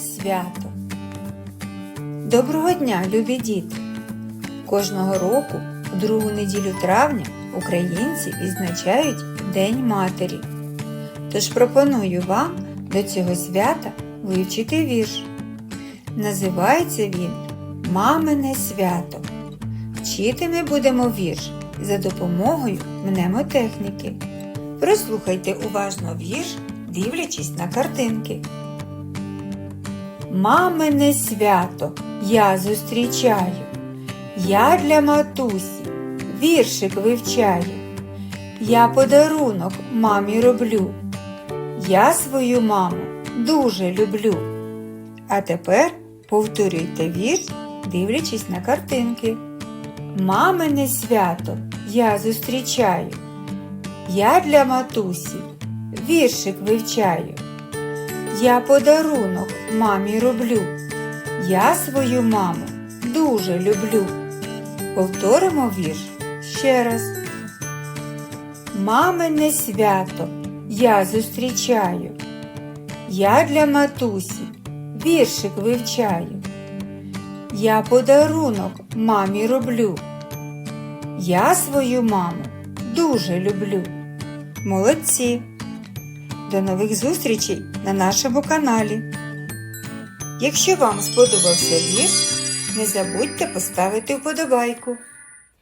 свято. Доброго дня, любі діти! Кожного року, у другу неділю травня, українці відзначають День Матері. Тож пропоную вам до цього свята вивчити вірш. Називається він Мамине свято. Вчити ми будемо вірш за допомогою мнемотехніки. Прослухайте уважно вірш, дивлячись на картинки. Мамине свято я зустрічаю. Я для матусі віршик вивчаю. Я подарунок мамі роблю. Я свою маму дуже люблю. А тепер повторюйте вірш, дивлячись на картинки. Мамине свято я зустрічаю. Я для матусі віршик вивчаю. Я подарунок мамі роблю. Я свою маму дуже люблю. Повторимо вірш ще раз. Мамине свято я зустрічаю. Я для матусі віршик вивчаю. Я подарунок мамі роблю. Я свою маму дуже люблю. Молодці! До нових зустрічей на нашому каналі. Якщо вам сподобався вірш, не забудьте поставити вподобайку.